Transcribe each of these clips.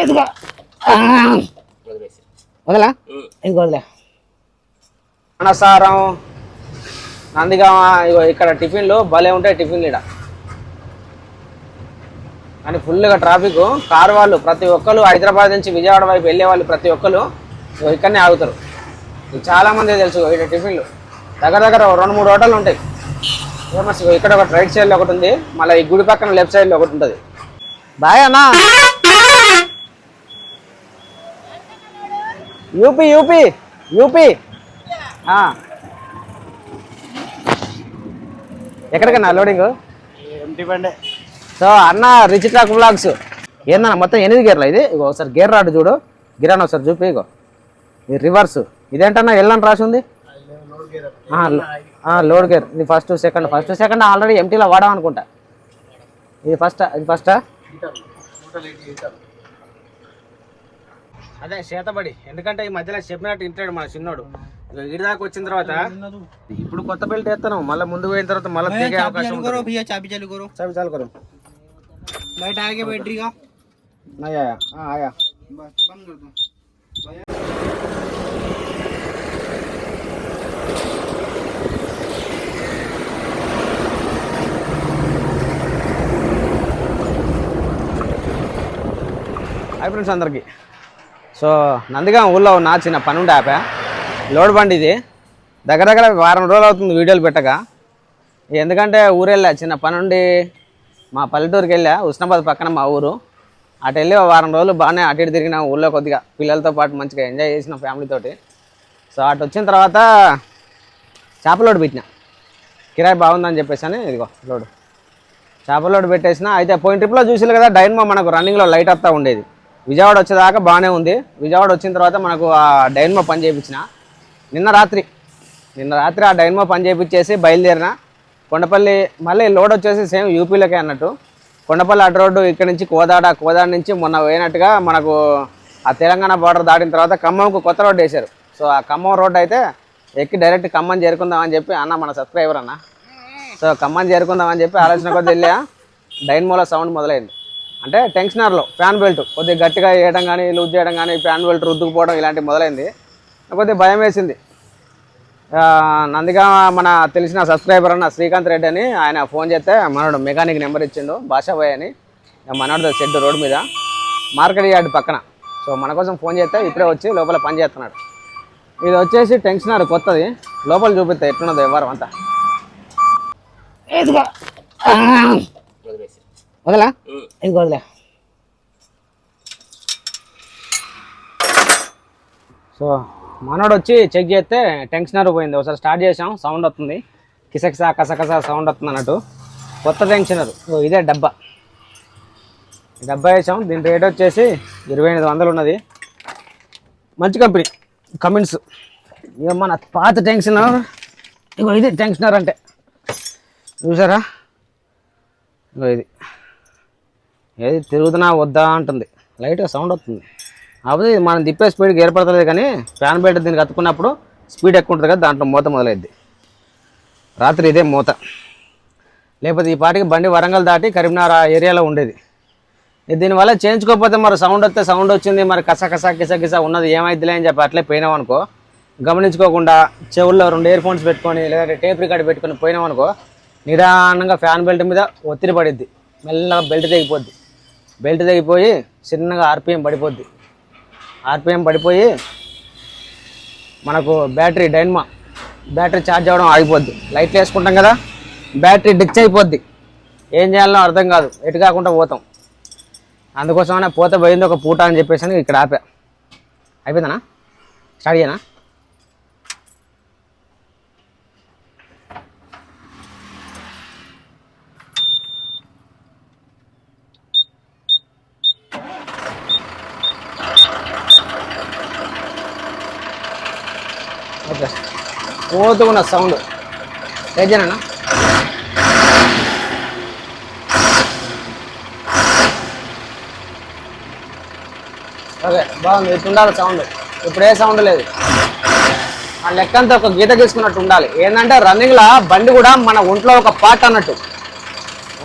ఇదిగో. వదలా? ఇది వదిలే. అనసారం నందిగామ ఇగో ఇక్కడ టిఫిన్లు భలే ఉంటాయి టిఫిన్లు ఇక్కడ కానీ ఫుల్గా ట్రాఫిక్ కారు వాళ్ళు ప్రతి ఒక్కరు హైదరాబాద్ నుంచి విజయవాడ వైపు వెళ్ళే వాళ్ళు ప్రతి ఒక్కరు ఇక్కడనే ఆగుతారు. ఇది చాలా మంది తెలుసు ఇక్కడ టిఫిన్లు. దగ్గర దగ్గర రెండు మూడు హోటళ్ళు ఉంటాయి. ఫేమస్ ఇక్కడ ఒక రైట్ సైడ్లో ఒకటి ఉంది. మళ్ళీ ఈ గుడి పక్కన లెఫ్ట్ సైడ్లో ఒకటి ఉంటుంది. బాయ్ అన్నా. UP UP UP. ఎక్కడికన్నా లోడింగ్ సో అన్న రిచ్ ట్రాక్ బ్లాగ్స్ ఏందన్న మొత్తం ఎనిమిది గేర్లు ఇది? ఇగో ఒకసారి గేర్ రాడు చూడు. గిరాన్ ఒకసారి చూపి ఇగో. ఇది రివర్స్ ఇదేంటన్నా ఎల్లని రాసి ఉంది? లోడ్ గేర్ ఇది first second first second already ఎంటీలో వాడాం అనుకుంటా ఇది ఫస్ట్ ఇది ఫస్టా అదే చేతబడి ఎందుకంటే ఈ మధ్యలో చెప్పినట్టు ఇంటాడు మన చిన్నోడు. ఇటు దాకా వచ్చిన తర్వాత ఇప్పుడు కొత్త బెల్ట్ వేస్తాను మళ్ళీ ముందు పోయిన తర్వాత మళ్ళీ చాలు బయట ఆగే ఆయా. హై ఫ్రెండ్స్ అందరికీ. సో నందిగా ఊళ్ళో ఉన్న చిన్న పని ఉండే ఆపే. లోడ్ బండి ఇది. దగ్గర దగ్గర వారం రోజులు అవుతుంది వీడియోలు పెట్టక ఎందుకంటే ఊరెళ్ళా చిన్న పని ఉండి మా పల్లెటూరుకి వెళ్ళా ఉస్నాబాద్ పక్కన మా ఊరు. అటు వెళ్ళి వారం రోజులు బాగానే అటు ఇటు తిరిగిన ఊళ్ళో కొద్దిగా. పిల్లలతో పాటు మంచిగా ఎంజాయ్ చేసిన ఫ్యామిలీతోటి సో అటు వచ్చిన తర్వాత చేప లోడ్ పెట్టిన. కిరాయి బాగుందని చెప్పేసి అని ఇదిగో లోడు. చేప లోడ్ పెట్టేసిన అయితే పోయిన ట్రిప్లో చూసారు కదా డైన్మో మనకు రన్నింగ్లో లైట్ వస్తూ ఉండేది. విజయవాడ వచ్చేదాకా బాగానే ఉంది. విజయవాడ వచ్చిన తర్వాత మనకు ఆ డైన్మో పని చేయించిన. నిన్న రాత్రి నిన్న రాత్రి ఆ డైన్మో పని చేయించేసి బయలుదేరిన. కొండపల్లి మళ్ళీ లోడ్ వచ్చేసి సేమ్ యూపీలోకే అన్నట్టు. కొండపల్లి అటు రోడ్డు ఇక్కడ నుంచి కోదాడ కోదాడ నుంచి మొన్న పోయినట్టుగా మనకు ఆ తెలంగాణ బార్డర్ దాటిన తర్వాత ఖమ్మంకు కొత్త రోడ్డు వేశారు. సో ఆ ఖమ్మం రోడ్డు అయితే ఎక్కి డైరెక్ట్ ఖమ్మం చేరుకుందామని చెప్పి అన్న మన సబ్స్క్రైబర్ అన్న. సో ఖమ్మం చేరుకుందామని చెప్పి ఆలోచన కొద్ది వెళ్ళా. డైన్మోలో సౌండ్ మొదలైంది. అంటే టెన్షనర్లో ఫ్యాన్ బెల్ట్. కొద్దిగా గట్టిగా వేయడం కానీ లూజ్ చేయడం కానీ ఫ్యాన్ బెల్ట్ రుద్దుకుపోవడం ఇలాంటివి మొదలైంది. నాకు కొద్దిగా భయం వేసింది. నందిగా మన తెలిసిన సబ్స్క్రైబర్ అన్న శ్రీకాంత్ రెడ్డి అని ఆయన ఫోన్ చేస్తే మనోడు మెకానిక్ నెంబర్ ఇచ్చిండు భాషాబాయ్ అని. మనోడు షెడ్ రోడ్ మీద మార్కెట్ యార్డ్ పక్కన. సో మన కోసం ఫోన్ చేస్తే ఇప్పుడే వచ్చి లోపల పని చేస్తున్నాడు. ఇది వచ్చేసి టెన్షనర్ కొత్తది. లోపల చూపిస్తా ఎట్లున్నదో ఎవరు అంతా. వదలా? ఇది వదిలే. సో మనోడు వచ్చి చెక్ చేస్తే టెన్షనర్ పోయింది. ఒకసారి స్టార్ట్ చేసాం సౌండ్ వస్తుంది. కిసకిసా కసకస సౌండ్ వస్తుంది అన్నట్టు. కొత్త టెన్షనర్ ఇదే డబ్బా. డబ్బా వేసాం. దీని రేట్ వచ్చేసి ఇరవై ఎనిమిది వందలు ఉన్నది. మంచి కంపెనీ కమిన్స్ ఇక మన పాత టెన్షనర్ ఇగో ఇది టెన్షనర్ అంటే. చూసారా? ఇగో ఇది. ఏది తిరుగుతున్నా వద్దా అంటుంది. లైట్గా సౌండ్ వస్తుంది. కాకపోతే మనం తిప్పే స్పీడ్కి ఏర్పడతలేదు కానీ ఫ్యాన్ బెల్ట్ దీనికి అతుకున్నప్పుడు స్పీడ్ ఎక్కువ ఉంటుంది కదా దాంట్లో మూత మొదలైద్ది. రాత్రి ఇదే మూత. లేకపోతే ఈ పాటికి బండి వరంగల్ దాటి కరీంనగర్ ఆ ఏరియాలో ఉండేది. దీనివల్ల చేయించుకోకపోతే మరి సౌండ్ వస్తే సౌండ్ వచ్చింది మరి కస కస కిస కిస ఉన్నది ఏమైద్దిలే అని చెప్పి అట్లే పోయినామనుకో గమనించుకోకుండా చెవుల్లో రెండు ఇయర్ ఫోన్స్ పెట్టుకొని లేదంటే టేప్ రికార్డ్ పెట్టుకొని పోయినామనుకో నిదానంగా ఫ్యాన్ బెల్ట్ మీద ఒత్తిడి పడిద్ది. మెల్లగా బెల్ట్ తెగిపోద్ది. బెల్ట్ తెగిపోయి చిన్నగా ఆర్పిఎం పడిపోద్ది. ఆర్పిఎం పడిపోయి మనకు బ్యాటరీ డైన్మా బ్యాటరీ ఛార్జ్ అవ్వడం ఆగిపోద్ది. లైట్లు వేసుకుంటాం కదా బ్యాటరీ డిచ్ అయిపోద్ది. ఏం చేయాలో అర్థం కాదు ఎటు కాకుండా పోతాం. అందుకోసమనే పోతే పోయింది ఒక పూట అని చెప్పేసి అని ఇక్కడ ఆపా. అయిపోయిందనా? స్టార్ట్ చేయనా ఓకే పోతున్న సౌండ్. ఏజేనా ఓకే బాగుంది ఇటు ఉండాలి సౌండ్. ఇప్పుడు ఏ సౌండ్ లేదు. ఆ లెక్కంతా ఒక గీత గీసుకున్నట్టు ఉండాలి. ఏంటంటే రన్నింగ్లో బండి కూడా మన ఒంట్లో ఒక పార్ట్ అన్నట్టు.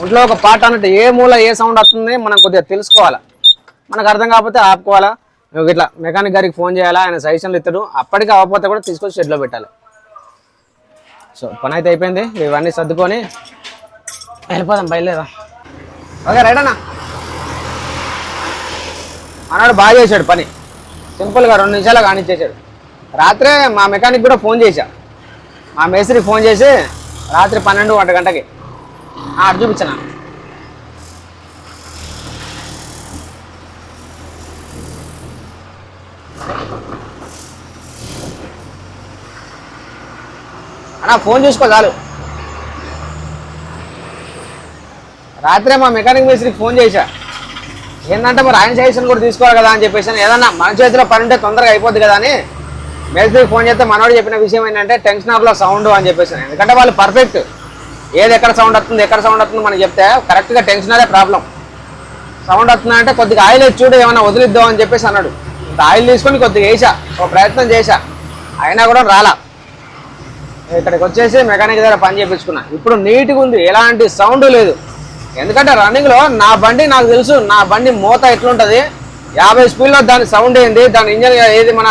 ఒంట్లో ఒక పార్ట్ అన్నట్టు ఏ మూల ఏ సౌండ్ వస్తుంది మనం కొద్దిగా తెలుసుకోవాలి? మనకు అర్థం కాకపోతే ఆపుకోవాలా? ఇట్లా మెకానిక్ గారికి ఫోన్ చేయాలా? ఆయన సజెషన్లు ఇస్తాడు అప్పటికి అవ్వకపోతే కూడా తీసుకొచ్చి షెడ్లో పెట్టాలి. సో పని అయితే అయిపోయింది. ఇవన్నీ సర్దుకొని వెళ్ళిపోదాం బయలుదేరా ఓకే రైట్ అన్న. అన్నాడు బాగా చేశాడు పని. సింపుల్గా రెండు నిమిషాలు కానిచ్చేసాడు రాత్రే మా మెకానిక్ కూడా ఫోన్ చేశా. మా మేస్త్రికి ఫోన్ చేసి రాత్రి పన్నెండు ఒంటి గంటకి. ఆ, అటు చూపించనా? అన్నా ఫోన్ చూసుకో చాలు. రాత్రే మా మెకానిక్ మేస్త్రికి ఫోన్ చేశా. ఏంటంటే మరి ఆయన సజెషన్ కూడా తీసుకోవాలి కదా అని చెప్పేసి ఏదన్నా మన చేతిలో పని ఉంటే తొందరగా అయిపోద్ది కదా అని మేస్త్రికి ఫోన్ చేస్తే మనోడు చెప్పిన విషయం ఏంటంటే టెన్షన్ ఆఫ్లో సౌండ్ అని చెప్పేసి ఎందుకంటే వాళ్ళు పర్ఫెక్ట్ ఏది ఎక్కడ సౌండ్ వస్తుంది ఎక్కడ సౌండ్ వస్తుంది మనం చెప్తే కరెక్ట్గా టెన్షన్ అదే ప్రాబ్లం సౌండ్ వస్తుందా అంటే కొద్దిగా ఆయిల్ చూడు ఏమైనా వదిలిద్దాం అని చెప్పేసి అన్నాడు. ఆయిల్ తీసుకొని కొద్దిగా వేసా ఒక ప్రయత్నం చేశా. అయినా కూడా రాలా. ఇక్కడికి వచ్చేసి మెకానిక్ దగ్గర పని చేయించుకున్నా. ఇప్పుడు నీట్గా ఉంది ఎలాంటి సౌండ్ లేదు. ఎందుకంటే రన్నింగ్లో నా బండి నాకు తెలుసు నా బండి మూత ఎట్లుంటుంది యాభై స్పీడ్లో దాని సౌండ్ ఏంది దాని ఇంజన్ ఏది మన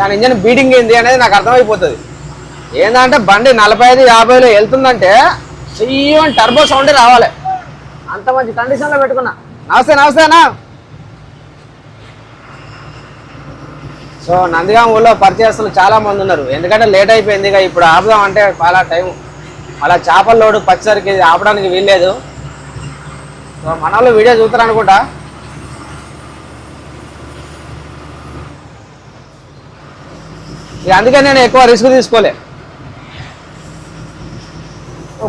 దాని ఇంజన్ బీటింగ్ ఏంది అనేది నాకు అర్థమైపోతుంది. ఏంటంటే బండి నలభై ఐదు యాభైలో వెళ్తుందంటే చెయ్యని టర్బో సౌండే రావాలి. అంత మంచి కండిషన్లో పెట్టుకున్నా. నమస్తే నమస్తే అన్నా. సో నందిగాం ఊళ్ళో పరిచయస్తులు చాలా మంది ఉన్నారు. ఎందుకంటే లేట్ అయిపోయింది ఇక ఇప్పుడు ఆపుదాం అంటే చాలా టైం అలా చేపల లోడు పచ్చరికి ఆపడానికి వీల్లేదు. సో మన వాళ్ళు వీడియో చూస్తారు అనుకుంటా. ఇక అందుకే నేను ఎక్కువ రిస్క్ తీసుకోలే.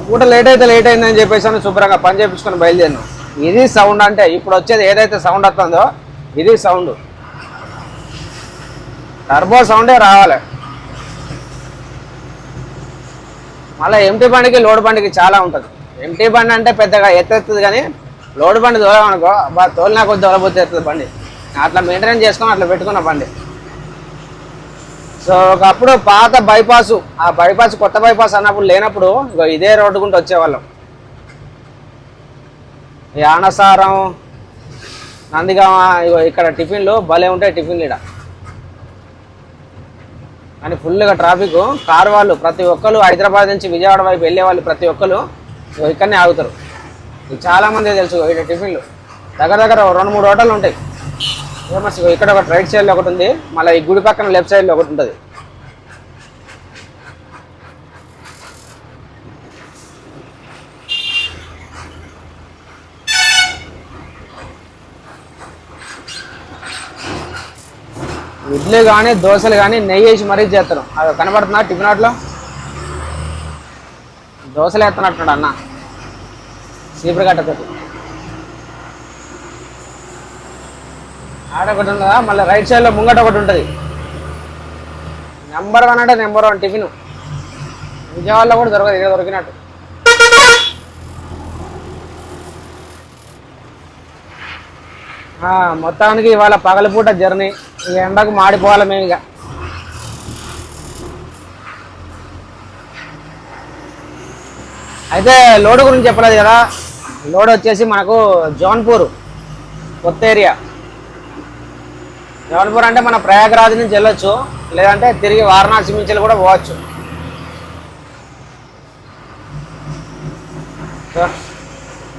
పూట లేట్ అయితే లేట్ అయిందని చెప్పేసి అని శుభ్రంగా పని చేయించుకొని బయలుదేరాను. ఇది సౌండ్ అంటే ఇప్పుడు వచ్చేది ఏదైతే సౌండ్ వస్తుందో ఇది సౌండ్ టర్బో సౌండే రావాలి. మళ్ళీ ఎంటీ బండికి లోడ్ బండికి చాలా ఉంటుంది. ఎంటీ బండి అంటే పెద్దగా ఎత్తెత్తుంది కానీ లోడ్ బండి దూరమనుకో బాగా తోలినా కొద్ది తోలబోతే ఎత్తుంది బండి. అట్లా మెయింటైన్ చేసుకొని అట్లా పెట్టుకున్న బండి. సో ఒకప్పుడు పాత బైపాస్ ఆ బైపాస్ కొత్త బైపాస్ అన్నప్పుడు లేనప్పుడు ఇదే రోడ్డు గుంటూ వచ్చేవాళ్ళం. ఈ ఆనసారం నందిగామ ఇగో ఇక్కడ టిఫిన్లు భలే ఉంటాయి టిఫిన్లు ఇక్కడ కానీ ఫుల్గా ట్రాఫిక్ కారు వాళ్ళు ప్రతి ఒక్కరు హైదరాబాద్ నుంచి విజయవాడ వైపు వెళ్ళే వాళ్ళు ప్రతి ఒక్కరు ఇక్కడనే ఆగుతారు. ఇది చాలామంది తెలుసు ఇక్కడ టిఫిన్లు దగ్గర దగ్గర రెండు మూడు హోటళ్ళు ఉంటాయి. ఫేమస్ ఇక్కడ ఒకటి రైట్ సైడ్లో ఒకటి ఉంది. మళ్ళీ ఈ గుడి పక్కన లెఫ్ట్ సైడ్లో ఒకటి ఉంటుంది. ఇడ్లీ కానీ దోశలు కానీ నెయ్యి వేసి మరీ చేస్తారు అది కనబడుతుందా టిఫిన్ అట్లో దోశలు వేస్తున్నట్టున్నాడు అన్న. స్లీపర్ కట్టతోటి ఆడ ఒకటి ఉందా? మళ్ళీ రైట్ సైడ్లో ముంగట ఒకటి ఉంటుంది. నెంబర్ వన్ అంటే నెంబర్ వన్ టిఫిన్. విజయవాడలో కూడా దొరకదు ఇక్కడ దొరికినట్టు. మొత్తానికి ఇవాళ పగలపూట జర్నీ. ఇక ఎండకు మాడిపోవాలి మేము ఇక. అయితే లోడ్ గురించి చెప్పలేదు కదా. లోడ్ వచ్చేసి మనకు జౌన్పూర్ కొత్త ఏరియా. జౌన్పూర్ అంటే మన ప్రయాగరాజ్ నుంచి వెళ్ళొచ్చు. లేదంటే తిరిగి వారణాసి నుంచి కూడా పోవచ్చు.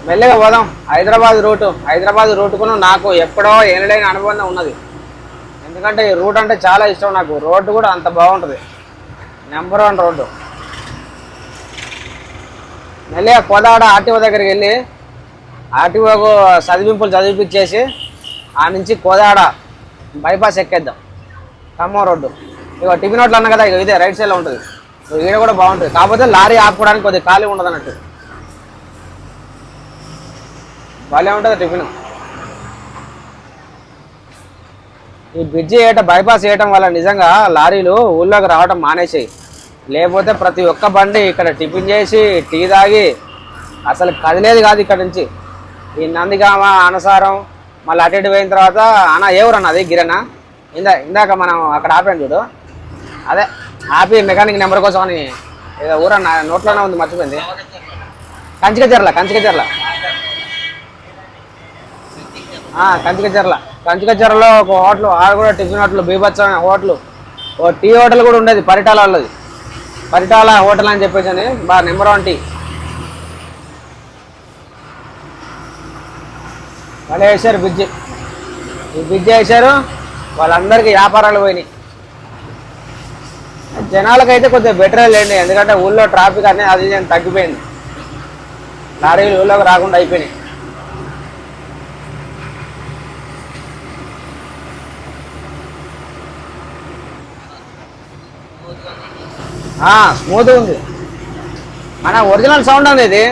మెల్లగా పోదాం. హైదరాబాద్ రూటు. హైదరాబాద్ రూటుకును నాకు ఎప్పుడో ఏనలేని అనుబంధం ఉన్నది. ఎందుకంటే ఈ రూట్ అంటే చాలా ఇష్టం నాకు. రోడ్డు కూడా అంత బాగుంటుంది. Number one road. మెల్లగా కోదాడ ఆర్టీఓ దగ్గరికి వెళ్ళి ఆర్టీఓకు చదివింపులు చదివిపించేసి ఆ నుంచి కోదాడ బైపాస్ ఎక్కేద్దాం. ఖమ్మం రోడ్డు. ఇక టిఫిన్ హోటల్ అన్న కదా ఇక ఇదే రైట్ సైడ్లో ఉంటుంది. ఇక ఈడ కూడా బాగుంటుంది. కాకపోతే లారీ ఆపుకోవడానికి కొద్దిగా ఖాళీ ఉండదు అన్నట్టు భలే ఉంటుంది టిఫిన్. ఈ బ్రిడ్జి వేయటం బైపాస్ వేయటం వల్ల నిజంగా లారీలు ఊళ్ళోకి రావటం మానేసాయి లేకపోతే ప్రతి ఒక్క బండి ఇక్కడ టిఫిన్ చేసి టీ తాగి అసలు కదిలేదు కాదు ఇక్కడ నుంచి. ఈ నందిగామ అనసారం మళ్ళీ అటు ఇటు పోయిన తర్వాత అన్న ఏ ఊరు అన్నది గిరణ ఇందా ఇందాక మనం అక్కడ ఆపాను చూడు. అదే ఆపి మెకానిక్ నెంబర్ కోసం అని ఏదో ఊరన్న నోట్లోనే ఉంది మర్చిపోయింది. కంచిక చెర్ల కంచిక చెర్ల కంచికచర్ల కంచికచర్లలో ఒక హోటల్ ఆడ కూడా టిఫిన్ హోటల్ బీభత్సమైన హోటల్. ఓ టీ హోటల్ కూడా ఉండేది పరిటాల వాళ్ళది. పరిటాల హోటల్ అని చెప్పేసి అని బాగా నెంబర్ వన్ టీ. వాళ్ళు వేశారు బ్రిడ్జ్ ఈ బ్రిడ్జ్ వేశారు వాళ్ళందరికీ వ్యాపారాలు పోయినాయి. జనాలకైతే కొద్దిగా బెటర్ లేండి ఎందుకంటే ఊళ్ళో ట్రాఫిక్ అనేది అది తగ్గిపోయింది. లారీలు ఊళ్ళోకి రాకుండా అయిపోయినాయి. స్మూత్ ఉంది. మన ఒరిజినల్ సౌండ్ అనేది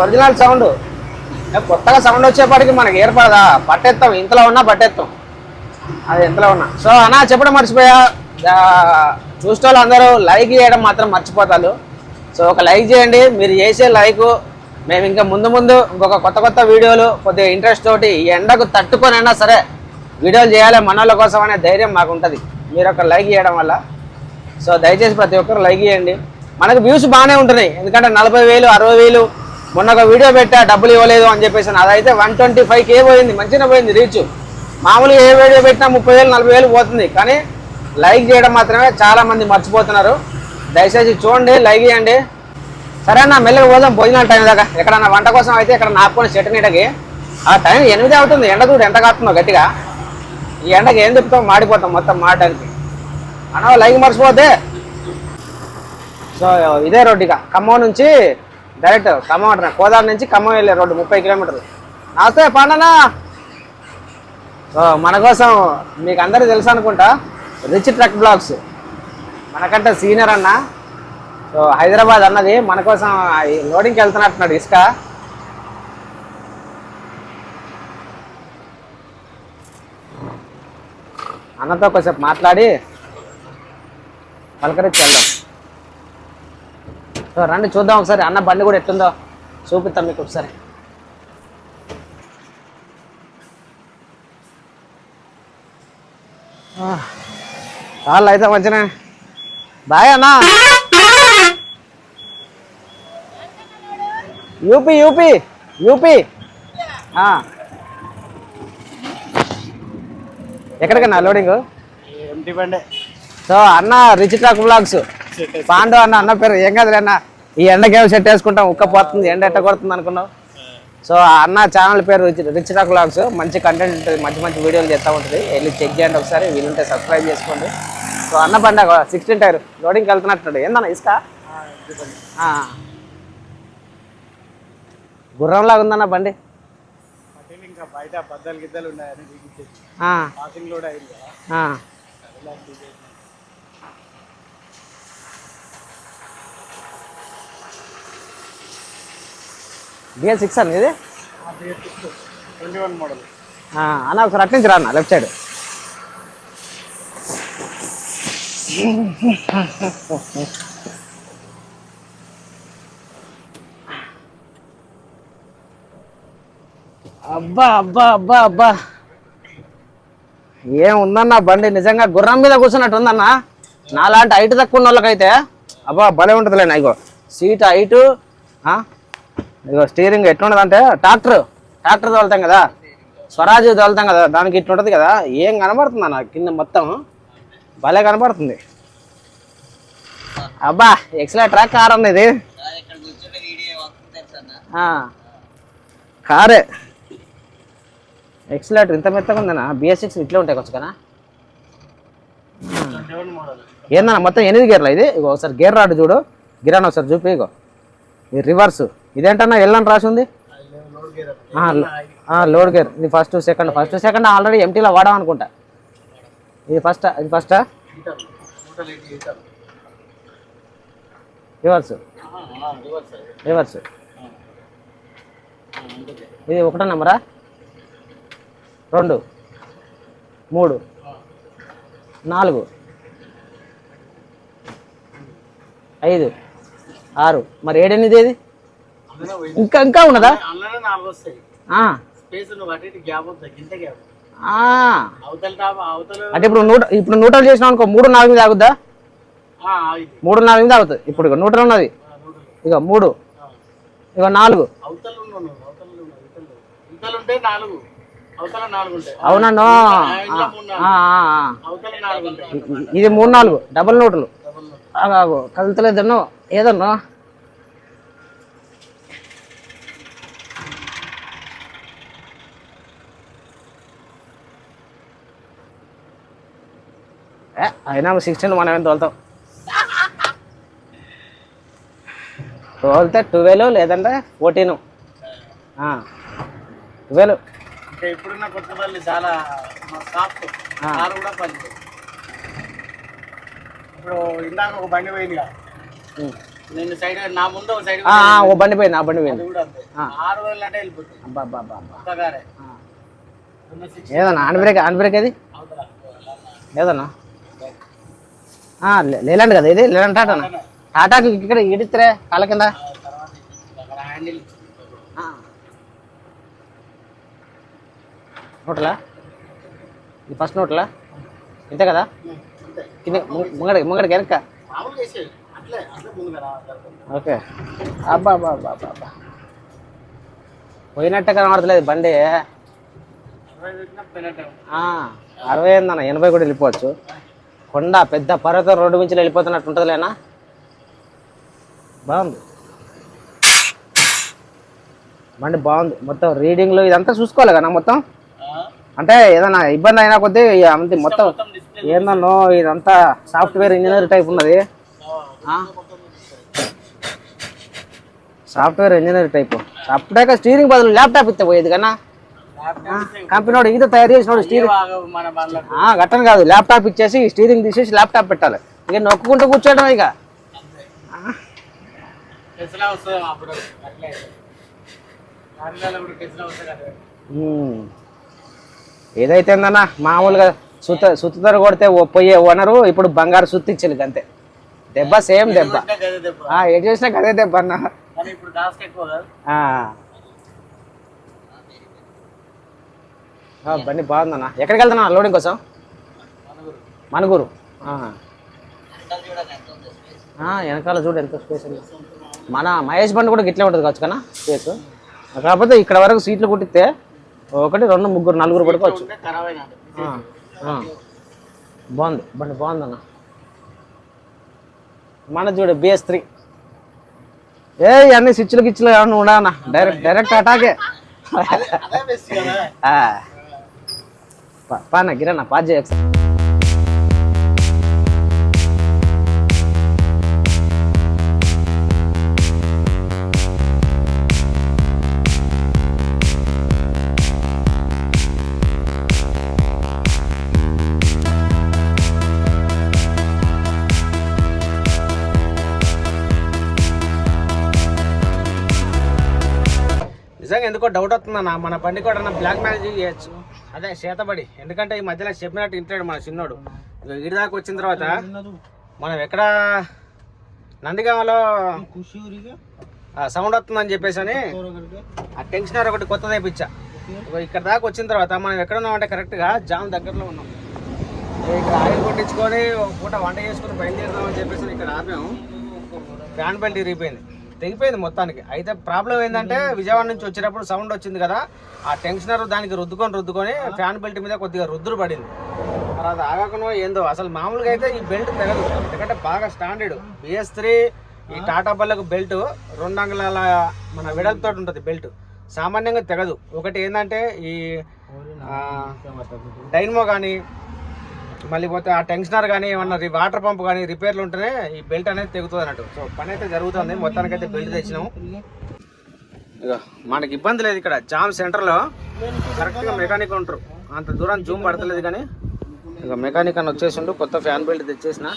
ఒరిజినల్ సౌండ్. కొత్తగా సౌండ్ వచ్చేప్పటికి మనకి ఏర్పడదా? పట్టేస్తాం ఇంతలో ఉన్నా పట్టేస్తాం అది ఎంతలో ఉన్నా. సో అన్నా చెప్పడం మర్చిపోయా. చూసే వాళ్ళు అందరూ లైక్ చేయడం మాత్రం మర్చిపోతారు. సో ఒక లైక్ చేయండి. మీరు చేసే లైక్ మేము ఇంకా ముందు ముందు ఇంకొక కొత్త కొత్త వీడియోలు కొద్దిగా ఇంట్రెస్ట్ తోటి ఈ ఎండకు తట్టుకొని అయినా సరే వీడియోలు చేయాలి మనోళ్ళ కోసం అనే ధైర్యం మాకు ఉంటుంది మీరు ఒక లైక్ చేయడం వల్ల. సో దయచేసి ప్రతి ఒక్కరు లైక్ చేయండి మనకు వ్యూస్ బాగానే ఉంటున్నాయి. ఎందుకంటే నలభై వేలు అరవై వేలు మొన్న ఒక వీడియో పెట్టా డబ్బులు ఇవ్వలేదు అని చెప్పేసి అదైతే వన్ ట్వంటీ ఫైవ్ కే పోయింది మంచిగా పోయింది రీచ్. మామూలుగా ఏ వీడియో పెట్టినా ముప్పై వేలు నలభై వేలు పోతుంది. కానీ లైక్ చేయడం మాత్రమే చాలామంది మర్చిపోతున్నారు. దయచేసి చూడండి లైక్ చేయండి సరే అన్న మెల్లగా పోదాం. భోజనాల టైం దాకా. ఎక్కడన్నా వంట కోసం అయితే ఇక్కడ నాపుకొని చెట్టు నీటకి ఆ టైం ఎనిమిది అవుతుంది. ఎండ చూడు ఎంత కాస్తుందో గట్టిగా? ఈ ఎండకి ఏం చెప్తాం మాడిపోతాం మొత్తం మాడడానికి. అన్న లైక్ మర్చిపోతే. సో ఇదే రోడ్డు ఇక. ఖమ్మం నుంచి డైరెక్ట్ ఖమ్మం అంటున్నా. కోదాడ నుంచి ఖమ్మం వెళ్ళే రోడ్డు ముప్పై కిలోమీటర్లు. నమస్తే పండనా సో మన కోసం మీకు అందరూ తెలుసు అనుకుంటా రిచ్ ట్రక్ బ్లాగ్స్. మనకంటే సీనియర్ అన్న. సో హైదరాబాద్ అన్నది మన కోసం లోడింగ్కి వెళ్తున్నట్టున్నాడు ఇసుక. అన్నతో కొంచెం మాట్లాడి పలకరించి. సో రండి చూద్దాం ఒకసారి. అన్న బండి కూడా ఎట్టుందో చూపిస్తాం మీకు ఒకసారి. ఆ, వాళ్ళు అయితే మంచిగా బాయ్ అన్నా. యూపీ యూపీ యూపీ ఆ. ఎక్కడికన్నా లోడింగ్ సో అన్న రిచ్ ట్రాక్ బ్లాగ్స్ పాండు అన్న అన్న పేరు ఏం కాదులే అన్న. ఈ ఎండకేమో సెట్ వేసుకుంటాం ఉక్క పోతుంది ఎండ ఎట్ట కొడుతుంది అనుకున్నావు సో అన్న ఛానల్ పేరు రిచ్ ట్రాక్ బ్లాగ్స్ మంచి కంటెంట్ ఉంటుంది మంచి మంచి వీడియోలు చేస్తూ ఉంటుంది. వెళ్ళి చెక్ చేయండి ఒకసారి వీలుంటే సబ్స్క్రైబ్ చేసుకోండి. సో అన్న పండగ సిక్స్టీన్ టైర్. లోడింగ్కి వెళ్తున్నట్టు ఏందన్న ఇసుక. గుర్రంలాగా ఉందన్న బండి. ఇంకా బయట బద్దలు గిద్దలు ఉన్నాయని దిగిచ్చేసి ఆ, పాసింగ్ లోడ్ అయింది. బిఎల్ సిక్స్ అన్న ఇది? Twenty one model. అన్న ఒకసారి అటు నుంచి రా అన్న లెఫ్ట్ సైడ్? అబ్బా అబ్బా అబ్బా అబ్బా. ఏముందన్న బండి? నిజంగా గుర్రం మీద కూర్చున్నట్టు ఉందన్న నాలాంటి హైట్ తక్కువ ఉన్న వాళ్ళకైతే అబ్బా భలే ఉంటుందిలే ఇగో. సీట్ హైటు ఇగో స్టీరింగ్ ఎట్లుండదంటే ట్రాక్టర్. ట్రాక్టర్ తోలుతాం కదా. స్వరాజ్ తోలుతాం కదా. దానికి ఇట్లుంటది కదా. ఏం కనబడుతుంది అన్న కింద మొత్తం? భలే కనబడుతుంది. అబ్బా ఎక్సలెంట్ ట్రాక్ కార్ అన్న ఇది. ఆ, కారే. ఎక్సలేటర్ ఇంత మెత్తగా ఉందన్నా? బిఎస్ సిక్స్ ఇట్లా ఉంటాయి కొంచెం కదా? ఏందన్నా మొత్తం ఎనిమిది గేర్లా ఇది? ఇగో ఒకసారి గేర్ రాడు చూడు. గిరాన్ ఒకసారి చూపి ఇగో. ఇది రివర్స్ ఇదేంటన్నా ఎల్లని రాసి ఉంది? లోడ్ గేర్ ఇది first second first second already ఎంటీలో వాడాం అనుకుంటా. ఇది ఫస్ట్ ఇది ఫస్టా రివర్స్ రివర్స్ రివర్స్ ఇది ఒకటో నెంబరా రెండు మూడు నాలుగు ఐదు ఆరు. మరి ఏడెనిమిది ఏది? ఇంకా ఇంకా ఉన్నదా? అటు ఇప్పుడు నూట ఇప్పుడు నూటలు చేసినాం అనుకో మూడు నాలుగు ఇది మూడు నాలుగు మీద ఆగుతుంది ఇప్పుడు ఇక నూటలు ఉన్నది. ఇక మూడు. ఇక నాలుగు. అవునన్ను ఇది మూడు నాలుగు. డబల్ నోట్లు. కదులుతలేదన్నో? ఏదన్నో? అయినా సిక్స్టీన్ మనం ఏం తోలుతాం తోలితే ట్వెల్వ్ లేదంటే ఫోర్టీన్ ట్వెల్వ్ ఇంకా ఇప్పుడున్న కొత్త పల్లి చాలా సాఫ్ట్. కారు కూడా పల్లి ఇప్పుడు ఇందాక ఒక బండి పోయింది కదా నేను సైడ్ నా ముందు ఒక సైడ్ ఓ బండి పోయింది ఆ బండి పోయింది. అది కూడా అంతే. ఆ. ఆరు రోజులు అంటే వెళ్ళిపోతుంది. అబ్బా అబ్బా అబ్బా అబ్బా కారే ఏదన్నా హ్యాండ్ బ్రేక్ అవతల ఏదన్నా? ఆ, లే- లేలాండ్ కదా ఇది? టాటానా? టాటాకి ఇక్కడ ఇడితే కాళ్ళ కింద ఆ తర్వాత అక్కడ హ్యాండిల్ నోట్లా? ఇది ఫస్ట్ నోట్లా? ఇంతే కదా? కింద ముంగడ ముంగడ వెనక? ఓకే. అబ్బా అబ్బా అబ్బా అబ్బా అబ్బా. పోయినట్టే కనబడతలేదు బండి. అరవై పెట్టినా అన్న ఎనభై కూడా వెళ్ళిపోవచ్చు. కొండ పెద్ద పర్వతం రోడ్డు నుంచి వెళ్ళిపోతున్నట్టు ఉంటుందిలేనా బాగుంది. బండి బాగుంది. మొత్తం రీడింగ్లో ఇదంతా చూసుకోవాలి కదా మొత్తం? అంటే ఏదైనా ఇబ్బంది అయినా కొద్దీ అంతే మొత్తం ఏందన్నో ఇదంతా సాఫ్ట్వేర్ ఇంజనీర్ టైప్ ఉన్నది? సాఫ్ట్వేర్ ఇంజనీర్ టైప్ అప్పుడే స్టీరింగ్ బదులు ల్యాప్టాప్ ఇస్తే పోయేది కన్నా? కంపెనీ వాడు ఇంత తయారు చేసినాడు స్టీరింగ్ గట్టను కాదు. ల్యాప్టాప్ ఇచ్చేసి స్టీరింగ్ తీసేసి ల్యాప్టాప్ పెట్టాలి. ఇక నొక్కుంటూ కూర్చోవడం ఇక. అప్పుడు. అట్లే గాడిలో కూడా టెస్లా వస్తుంది కదా ఉమ్. ఏదైతే ఉందన్నా మామూలుగా సుత్త సుత్తుతారు కొడితే పోయే ఓనరు ఇప్పుడు బంగారు సుత్తి ఇచ్చింది అంతే దెబ్బ సేమ్ దెబ్బ. ఏం చేసినా అదే దెబ్బ అన్న. కదా? బండి బాగుందన్న. ఎక్కడికి వెళ్తున్నా లోడింగ్ కోసం? మనగురు. వెనకాల చూడు ఎంత స్పేస్ ఉంది. మన మహేష్ బండి కూడా గిట్లే ఉంటుంది కావచ్చు కన్నా స్పేస్. కాకపోతే ఇక్కడ వరకు సీట్లు కుట్టితే ఒకటి రెండు ముగ్గురు నలుగురు పడుకోవచ్చు. బాగుంది బండి బాగుందన్న. మన చూడు బిఎస్ త్రీ ఏ అన్ని స్విచ్లు గిచ్చులు ఏమన్నా ఉండవన్నా డైరెక్ట్ డైరెక్ట్ అటాకే పానా గిరన్న పాజ్ చేయ ఎందుకో డౌట్ వస్తుందన్న. మన బండి కూడా బ్లాక్ మ్యానేజ్ చేయొచ్చు. అదే చేతబడి. ఎందుకంటే ఈ మధ్యలో చెప్పినట్టు ఇంటాడు మన చిన్నోడు. ఈడి దాకా వచ్చిన తర్వాత మనం ఎక్కడ నందిగామలో సౌండ్ వస్తుందని చెప్పేసి అని ఆ టెన్షనర్ ఒకటి కొత్త తెప్పించా ఇక్కడ దాకా వచ్చిన తర్వాత మనం ఎక్కడ ఉన్నామంటే కరెక్ట్గా జామ్ దగ్గరలో ఉన్నాం. ఇక ఇక్కడ ఆయిల్ కొట్టించుకొని ఒక పూట వంట చేసుకుని బయలుదేరుదామని చెప్పేసి ఇక్కడ ఆపాము. ఫ్యాన్ బెల్ట్ ఇరిగిపోయింది తెగిపోయింది మొత్తానికి. అయితే ప్రాబ్లం ఏంటంటే విజయవాడ నుంచి వచ్చేటప్పుడు సౌండ్ వచ్చింది కదా ఆ టెన్షనర్ దానికి రుద్దుకొని రుద్దుకొని ఫ్యాన్ బెల్ట్ మీద కొద్దిగా రుద్దురు పడింది. మరి అది ఆగకనో ఏందో అసలు మామూలుగా అయితే ఈ బెల్ట్ తెగదు. ఎందుకంటే బాగా స్టాండర్డ్ బిఎస్ త్రీ ఈ టాటా బల్లకు బెల్ట్ రెండు అంగుళాల మన వెడల్పుతో ఉంటుంది బెల్ట్ సామాన్యంగా తెగదు. ఒకటి ఏంటంటే ఈ డైనమో కానీ మళ్ళీ పోతే ఆ టెన్షనర్ కానీ ఏమన్నా వాటర్ పంప్ కానీ రిపేర్లు ఉంటేనే ఈ బెల్ట్ అనేది తెగుతుంది అన్నట్టు. సో పని అయితే జరుగుతుంది. మొత్తానికైతే బెల్ట్ తెచ్చినాము. మనకి ఇబ్బంది లేదు ఇక్కడ. జామ్ సెంటర్లో కరెక్ట్గా మెకానిక్ ఉంటారు. అంత దూరం జూమ్ పడతలేదు కానీ. ఇక మెకానిక్ అని వచ్చేసిండు. కొత్త ఫ్యాన్ బెల్ట్ తెచ్చేసిన.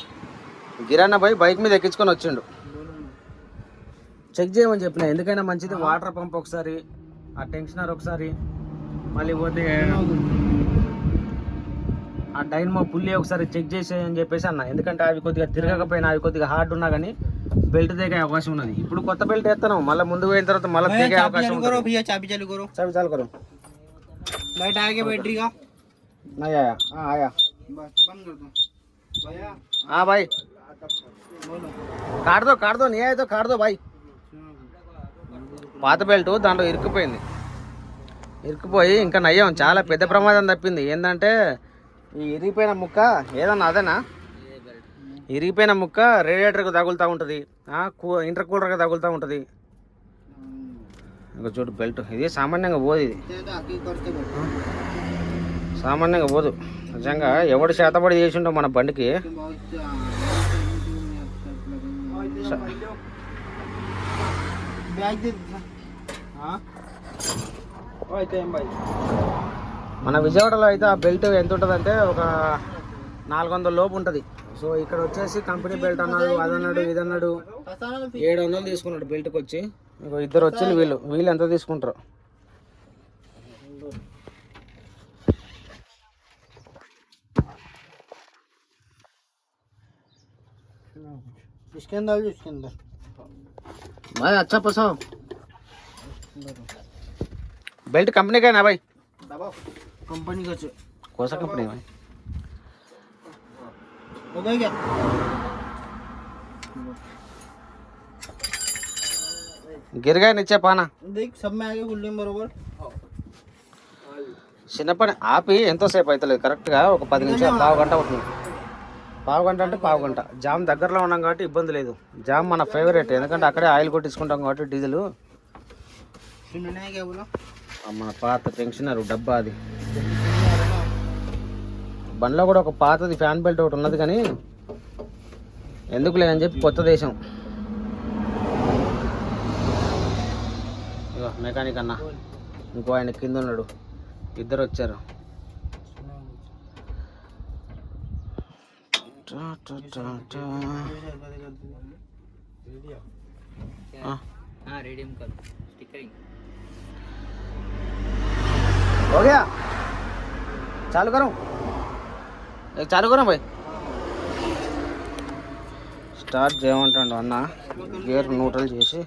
గిరాన్న పోయి బైక్ మీద ఎక్కించుకొని వచ్చిండు. చెక్ చేయమని చెప్పిన. ఎందుకైనా మంచిది. వాటర్ పంప్ ఒకసారి ఆ టెన్షనర్ ఒకసారి. మళ్ళీ పోతే ఆ డైనమో పుల్లి ఒకసారి చెక్ చేసేయని చెప్పేసి అన్న ఎందుకంటే అవి కొద్దిగా తిరగకపోయినా అవి కొద్దిగా హార్డ్ ఉన్నా కానీ బెల్ట్ తెగే అవకాశం ఉన్నది ఇప్పుడు కొత్త బెల్ట్ వేస్తాను మళ్ళీ ముందు పోయిన తర్వాత మళ్ళీ తెగే అవకాశం ఉంటుంది भैया चाबी चालू करो చాలు చాలు కరు लाइट आगे बैटरी का नहीं आया हाँ आया बस बंद कर दो भैया हाँ भाई बोलो కాట్ దో కాట్ దో నీ అయితే కాట్ దో భాయ్ పాత బెల్ట్ దాంట్లో ఇరుక్కుపోయింది ఇరుక్కుపోయి ఇంకా నయ్యం చాలా పెద్ద ప్రమాదం తప్పింది ఏంటంటే ఈ ఇరిగిపోయిన ముక్క ఏదన్నా అదేనా? ఇరిగిపోయిన ముక్క రేడియేటర్కి తగులుతూ ఉంటుంది. ఇంటర్ కూలర్కి తగులుతూ ఉంటుంది. ఇంకా చూడు బెల్ట్ ఇది సామాన్యంగా పోదు ఇది. సామాన్యంగా పోదు. నిజంగా ఎవడు శాతపడి చేసిండో మన బండికి. స- మన విజయవాడలో అయితే ఆ బెల్ట్ ఎంత ఉంటుందంటే ఒక నాలుగు వందల లోపు ఉంటుంది సో ఇక్కడ వచ్చేసి కంపెనీ బెల్ట్ అన్నాడు అది అన్నాడు ఇది అన్నాడు ఏడు వందలు తీసుకున్నాడు బెల్ట్కి వచ్చి ఇంకో ఇద్దరు వచ్చింది వీళ్ళు వీళ్ళు ఎంత తీసుకుంటారు इसके अंदर जो इसके अंदर भाई अच्छा पसाओ बेल्ट कंपनी का है ना भाई दबाओ कंपनी का जो कौन सा कंपनी है भाई हो गया क्या गिर गए नीचे पाना देख सब में आगे होल्डिंग बरोबर చిన్నప్పటి ఆపి ఎంతోసేపు అవుతలేదు కరెక్ట్గా ఒక పది నిమిషాలు పావు గంట అవుతుంది పావు గంట అంటే పావు గంట జామ్ దగ్గరలో ఉన్నాం కాబట్టి ఇబ్బంది లేదు జామ్ మన ఫేవరెట్ ఎందుకంటే అక్కడే ఆయిల్ కొట్టించుకుంటాం కాబట్టి డీజిల్ सुनने क्या बोला మన పాత పెన్షనర్ డబ్బా అది. బండ్లో కూడా ఒక పాతది ఫ్యాన్ బెల్ట్ ఒకటి ఉన్నది కానీ ఎందుకు లేదని చెప్పి కొత్త దేశం. ఇగో మెకానిక్ అన్న ఇంకో ఆయన కింద ఉన్నాడు ఇద్దరు వచ్చారు. టా, టా. ఆ. हाँ रेडियम का स्टिकरिंग हो गया चालू करूं एक चालू करूं भाई స్టార్ట్ చేయమంటాడు అన్న గేర్ న్యూట్రల్ చేసి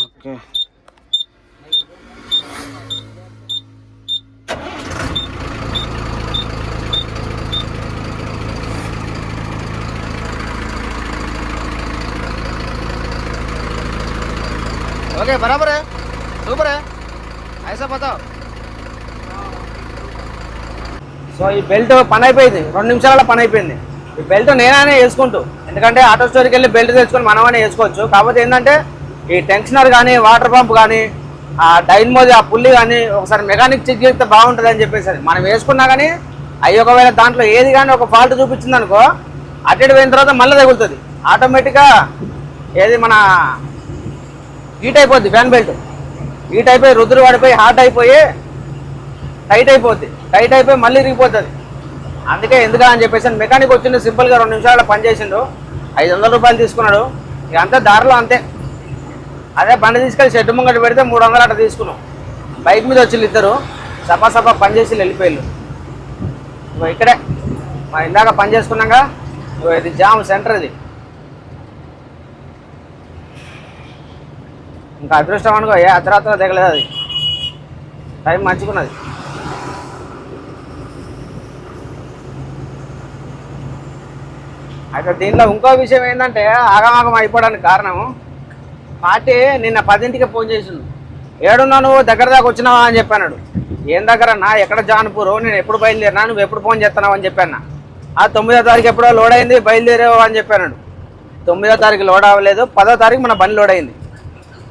ఓకే ఓకే బరాబర్ है సూపర్ है ఐసా बताओ సో ఈ బెల్ట్ పని అయిపోయింది రెండు నిమిషాలలో పని అయిపోయింది ఈ బెల్ట్ నేనైనా వేసుకుంటూ ఎందుకంటే ఆటో స్టోర్కి వెళ్ళి బెల్ట్ తెచ్చుకొని మనమనే వేసుకోవచ్చు. కాకపోతే ఏంటంటే ఈ టెన్షనర్ కానీ వాటర్ పంప్ కానీ ఆ డైన్మోది ఆ పుల్లి కానీ ఒకసారి మెకానిక్ చెక్ చేస్తే బాగుంటుంది అని చెప్పేసి మనం వేసుకున్నా కానీ అవి ఒకవేళ దాంట్లో ఏది కానీ ఒక ఫాల్ట్ చూపించింది అనుకో అటు ఇటు పోయిన తర్వాత మళ్ళీ తగులుతుంది. ఆటోమేటిక్గా ఏది మన హీట్ అయిపోద్ది ఫ్యాన్ బెల్ట్ హీట్ అయిపోయి రుద్దురు పడిపోయి హాట్ అయిపోయి టైట్ అయిపోద్ది. టైట్ అయిపోయి మళ్ళీ ఇరిగిపోతుంది. అందుకే ఎందుకని అని చెప్పేసి మెకానిక్ వచ్చిండు సింపుల్గా రెండు నిమిషాలు పనిచేసిండు. ఐదు వందల రూపాయలు తీసుకున్నాడు. ఇక అంతే దారిలో అంతే. అదే బండి తీసుకెళ్ళి షెడ్ ముంగట పెడితే మూడు వందలు అట్లా తీసుకున్నాం. బైక్ మీద వచ్చిళ్ళు ఇద్దరు. సపా సపా పని చేసి వెళ్ళిపోయారు ఇక్కడే. మా ఇందాక పని చేసుకున్నాక ఇది జామ్ సెంటర్ ఇది. ఇంకా అదృష్టం అనుకో ఏ అర్ధరాత్రి దిగలేదు అది. టైం మంచుకున్నది అయితే దీనిలో ఇంకో విషయం ఏంటంటే ఆగమాగం అయిపోవడానికి కారణం పార్టీ నిన్న పదింటికి ఫోన్ చేసిండు ఏడున్నా నువ్వు దగ్గర దాకా వచ్చినావా? అని చెప్పాను ఏం దగ్గర నా ఎక్కడ జాన్పూర్? నేను ఎప్పుడు బయలుదేరినా? నువ్వు ఎప్పుడు ఫోన్ చేస్తున్నావు? అని చెప్పాను. ఆ తొమ్మిదో తారీఖు ఎప్పుడో లోడ్ అయింది బయలుదేరావు? అని చెప్పాను తొమ్మిదో తారీఖు లోడ్ అవ్వలేదు పదో తారీఖు మన బండి లోడ్ అయింది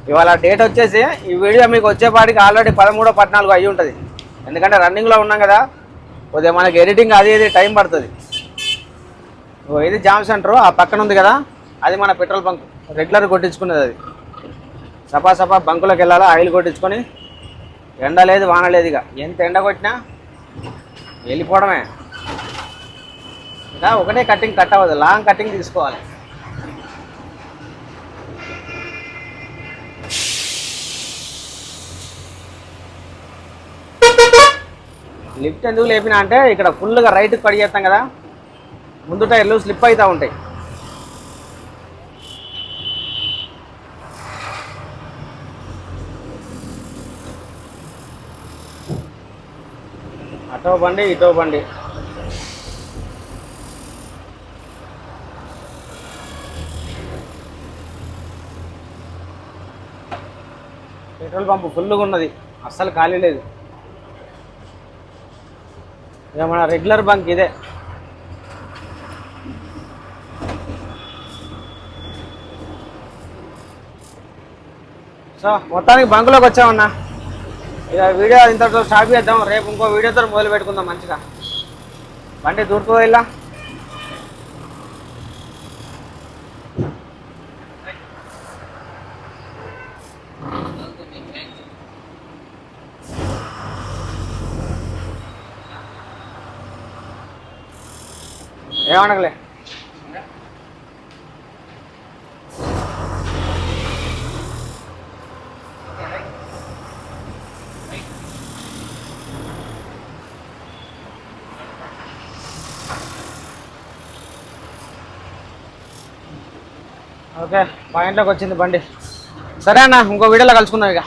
ఇవాళ డేట్ వచ్చేసి ఈ వీడియో మీకు వచ్చేపాటికి ఆల్రెడీ పదమూడో పద్నాలుగు అయ్యి ఉంటుంది ఎందుకంటే రన్నింగ్లో ఉన్నాం కదా కొద్దిగా మనకి ఎడిటింగ్ అది ఇది టైం పడుతుంది. ఇది జామ్ సెంటర్ ఆ పక్కన ఉంది కదా? అది మన పెట్రోల్ బంక్. రెగ్యులర్ కొట్టించుకునేది అది. సపా సపా బంకులోకి వెళ్ళాలా ఆయిల్ కొట్టించుకొని? ఎండ లేదు వాన లేదు ఇక. ఎంత ఎండ కొట్టినా వెళ్ళిపోవడమే. ఇంకా ఒకటే కటింగ్ కట్ అవ్వదు లాంగ్ కటింగ్ తీసుకోవాలి. లిఫ్ట్ ఎందుకు లేపినా అంటే ఇక్కడ ఫుల్గా రైట్కి పడి చేస్తాం కదా. ముందు టైర్లు స్లిప్ అవుతూ ఉంటాయి. అటో బండి ఇటో బండి. పెట్రోల్ పంపు ఫుల్గా ఉన్నది. అస్సలు ఖాళీ లేదు. ఇక మన రెగ్యులర్ బంక్ ఇదే. సో మొత్తానికి బంకులోకి వచ్చామన్నా. ఇక వీడియో ఇంతటితో స్టాప్ చేద్దాం. రేపు ఇంకో వీడియోతో మొదలు పెట్టుకుందాం మంచిగా. బండి దూరుతూ వెళ్ళా ఏమనగలే ఓకే పాయింట్లోకి వచ్చింది బండి. సరే అన్న ఇంకో వీడియోలో కలుసుకుందాం ఇక.